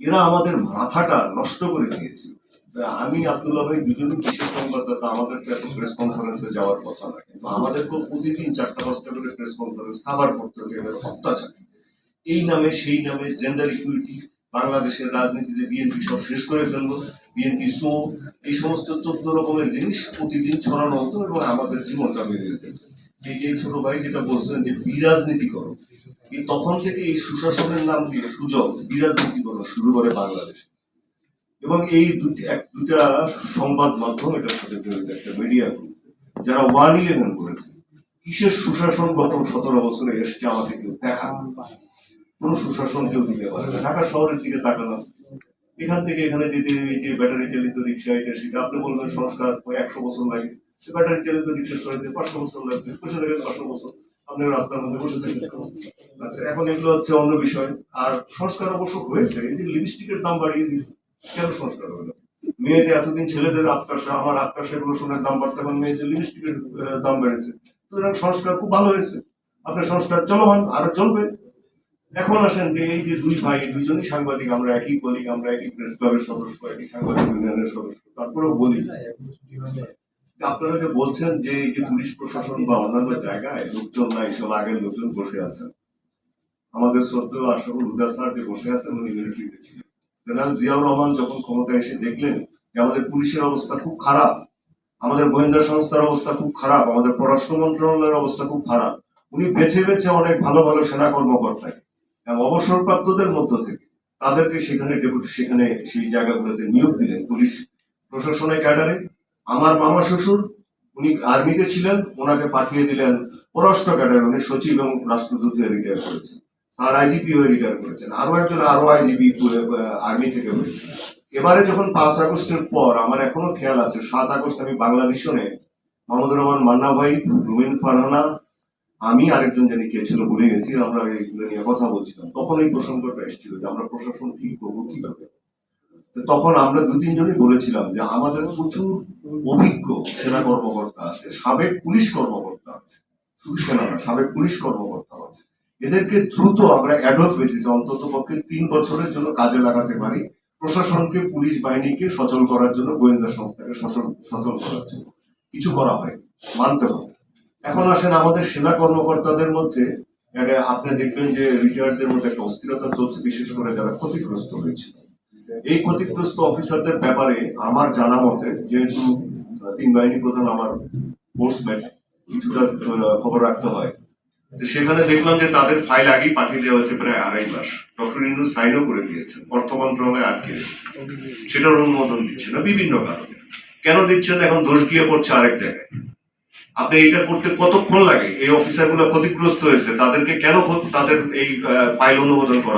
এরা আমাদের মাথাটা নষ্ট করে দিয়েছে। আমি আব্দুল্লাহ ভাই দুজনই বিশেষ সংবাদদাতা আমাদেরকে এত প্রেস কনফারেন্সে যাওয়ার কথা না, কিন্তু আমাদেরকেও প্রতিদিন চারটা পাঁচটা করে প্রেস কনফারেন্স খাবার এদের অত্যাচার। এই নামে, সেই নামে জেন্ডার ইকুইটি বাংলাদেশের রাজনীতিতে বিএনপি সব শেষ করে ফেলব বিএনপি সো এই সমস্ত চোদ্দ রকমের জিনিস প্রতিদিন ছড়ানো হতো এবং আমাদের জীবনটা বেড়ে যেত এই যে ছোট ভাই যেটা বলছেন যে বিরাজনীতি করো তখন থেকে এই সুশাসনের নাম দিয়ে সুযোগ বিরাজনীতি করো শুরু করে বাংলাদেশ। এবং এই দুটি সংবাদ মাধ্যম এটার সাথে জড়িত, একটা মিডিয়া গ্রুপ যারা ওয়ান ইলেভেন করেছে। কিসের সুশাসন গত সতেরো বছরে এসছে আমাকে কেউ দেখা কোন সুশাসন কেউ দিতে পারে না। ঢাকা শহরের দিকে তাকান আছে এখান থেকে এখানে যেতে, এই যে ব্যাটারি চালিত রিক্সা, এটা সেটা আপনি বলবেন সংস্কার একশো বছর লাগে। রিক্সা চলাইতে পাঁচশো বছর লাগবে, বসে পাঁচশো বছর। আপনি রাস্তার মধ্যে বসে থাকেন। আচ্ছা এখন এগুলো হচ্ছে অন্য বিষয়। আর সংস্কার অবশ্য হয়েছে, এই যে লিপস্টিকের দাম বাড়িয়ে দিয়েছে, কেন সংস্কার মেয়েদের এতদিন ছেলেদের আমার দাম বাড়তে এখন মেয়েদের লিপস্টিকের দাম বেড়েছে। সুতরাং সংস্কার খুব ভালো হয়েছে। আপনার সংস্কার চলমান, আরও চলবে। এখন আসেন যে এই যে দুই ভাই, দুইজনই সাংবাদিক, আমরা একই কলিগ, আমরা একই প্রেস ক্লাবের সদস্য, একই সাংবাদিক ইউনিয়নের সদস্য, তারপরেও বলি। আপনারা যে বলছেন যে এই যে পুলিশ প্রশাসন বা অন্যান্য জায়গায় লোকজন না এইসব আগের লোকজন বসে আছেন। আমাদের শ্রদ্ধেয় আশাফুল হুদা স্যার যে বসে আছেন, উনি মিলিটারিতে ছিলেন। জেনারেল জিয়াউর রহমান যখন ক্ষমতায় এসে দেখলেন যে আমাদের পুলিশের অবস্থা খুব খারাপ, আমাদের গোয়েন্দা সংস্থার অবস্থা খুব খারাপ, আমাদের পররাষ্ট্র মন্ত্রণালয়ের অবস্থা খুব খারাপ, উনি বেছে বেছে অনেক ভালো ভালো সেনা কর্মকর্তাকে এবং অবসরপ্রাপ্তদের মধ্য থেকে তাদেরকে সেখানে ডেপুটি, সেখানে সেই জায়গাগুলোতে নিয়োগ দিলেন পুলিশ প্রশাসনের ক্যাডারে। আমার মামা শ্বশুর, উনি আর্মিতে ছিলেন, ওনাকে পাঠিয়ে দিলেন পররাষ্ট্র ক্যাডারে, উনি সচিব এবং রাষ্ট্রদূত হয়ে রিটায়ার করেছেন। আর আইজিপি হয়ে রিটায়ার করেছেন। আরও একজন আরও আইজিপি আর্মি থেকে হয়েছে। এবারে যখন পাঁচ আগস্টের পর, আমার এখনও খেয়াল আছে, সাত আগস্ট আমি বাংলাদেশনে মাহমুদুর রহমান মান্না ভাই, রুমিন ফারহানা, আমি আরেকজন জানি কে ছিল, ভুলে গেছি, আমরা এইগুলো নিয়ে কথা বলছিলাম। তখন এই প্রসঙ্গটা এসেছিল যে আমরা প্রশাসন ঠিক করব কীভাবে? তখন আমরা দু তিনজনই বলেছিলাম যে আমাদের প্রচুর অভিজ্ঞ সেনা কর্মকর্তা আছে, সাবেক পুলিশ কর্মকর্তা আছে শুধু সেনা না সাবেক পুলিশ কর্মকর্তা আছে। এদেরকে দ্রুত আমরা অ্যাডক বেসিসে অন্তত পক্ষে তিন বছরের জন্য কাজে লাগাতে পারি, প্রশাসনকে, পুলিশ বাহিনীকে সচল করার জন্য, গোয়েন্দা সংস্থাকে সচল সচল করার জন্য। কিছু করা হয় মানতে হবে। এখন আসেন আমাদের সেনা কর্মকর্তাদের মধ্যে আপনি দেখবেন যে রিটায়ারদের মধ্যে একটা অস্থিরতা চলছে, বিশেষ করে যারা ক্ষতিগ্রস্ত হয়েছে এই ক্ষতিগ্রস্ত অফিসারদের ব্যাপারে আমার জানা মতে, যেহেতু তিন বাহিনী প্রধান আমার ফোর্সম্যান, কিছুটা খবর রাখতে হয়। তো সেখানে দেখলাম যে তাদের ফাইল আগেই পাঠিয়ে দেওয়া হয়েছে প্রায় আড়াই মাস। ডক্টর ইন্দু সাইনও করে দিয়েছেন, অর্থ মন্ত্রণালয় আটকে দিয়েছে সেটার অনুমোদন দিচ্ছে না, বিভিন্ন কারণে। কেন দিচ্ছেন এখন দোষ গিয়ে পড়ছে আরেক জায়গায়। আপনি এটা করতে কতক্ষণ লাগে? এই অফিসারগুলো ক্ষতিগ্রস্ত হয়েছে, তাদেরকে কেন তাদের এই ফাইল অনুমোদন করা